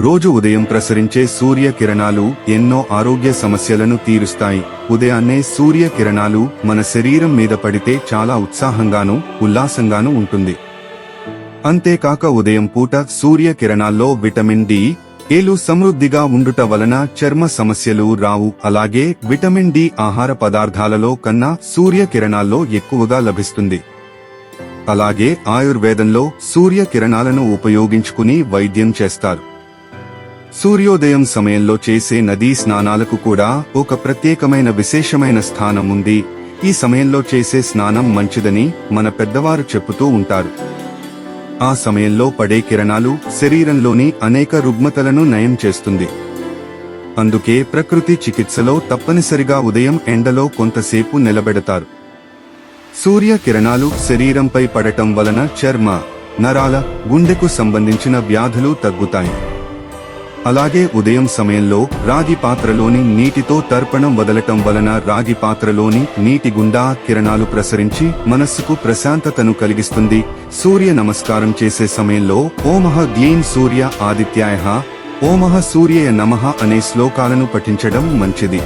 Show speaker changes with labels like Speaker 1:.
Speaker 1: రోజు ఉదయం ప్రసరించే సూర్య కిరణాలు ఎన్నో ఆరోగ్య సమస్యలను తీరుస్తాయి. ఉదయాన్నే సూర్య కిరణాలు మన శరీరం మీద పడితే చాలా ఉత్సాహంగాను ఉల్లాసంగాను ఉంటుంది. అంతేకాక ఉదయం పూట సూర్య కిరణాల్లో విటమిన్ డి ఏలు సమృద్ధిగా ఉండుట వలన చర్మ సమస్యలు రావు. అలాగే విటమిన్ డి ఆహార పదార్థాలలో కన్నా సూర్య కిరణాల్లో ఎక్కువగా లభిస్తుంది. అలాగే ఆయుర్వేదంలో సూర్య కిరణాలను ఉపయోగించుకుని వైద్యం చేస్తారు. సూర్యోదయం సమయంలో చేసే నదీ స్నానాలకు కూడా ఒక ప్రత్యేకమైన విశేషమైన స్థానం ఉంది. ఈ సమయంలో చేసే స్నానం మంచిదని మన పెద్దవారు చెప్పుతూ ఉంటారు. ఆ సమయంలో పడే కిరణాలు శరీరంలోని అనేక రుగ్మతలను నయం చేస్తుంది. అందుకే ప్రకృతి చికిత్సలో తప్పనిసరిగా ఉదయం ఎండలో కొంతసేపు నిలబెడతారు. సూర్య కిరణాలు శరీరంపై పడటం వలన చర్మ నరాల గుండెకు సంబంధించిన వ్యాధులు తగ్గుతాయి. అలాగే ఉదయం సమయంలో రాగి పాత్రలోని నీటితో తర్పణం వదలటం వలన రాగి పాత్రలోని నీటి గుండా కిరణాలు ప్రసరించి మనస్సుకు ప్రశాంతతను కలిగిస్తుంది. సూర్య నమస్కారం చేసే సమయంలో ఓమహ గ్లీం సూర్య ఆదిత్యాయ ఓమహ సూర్యయ నమః అనే శ్లోకాలను పఠించడం మంచిది.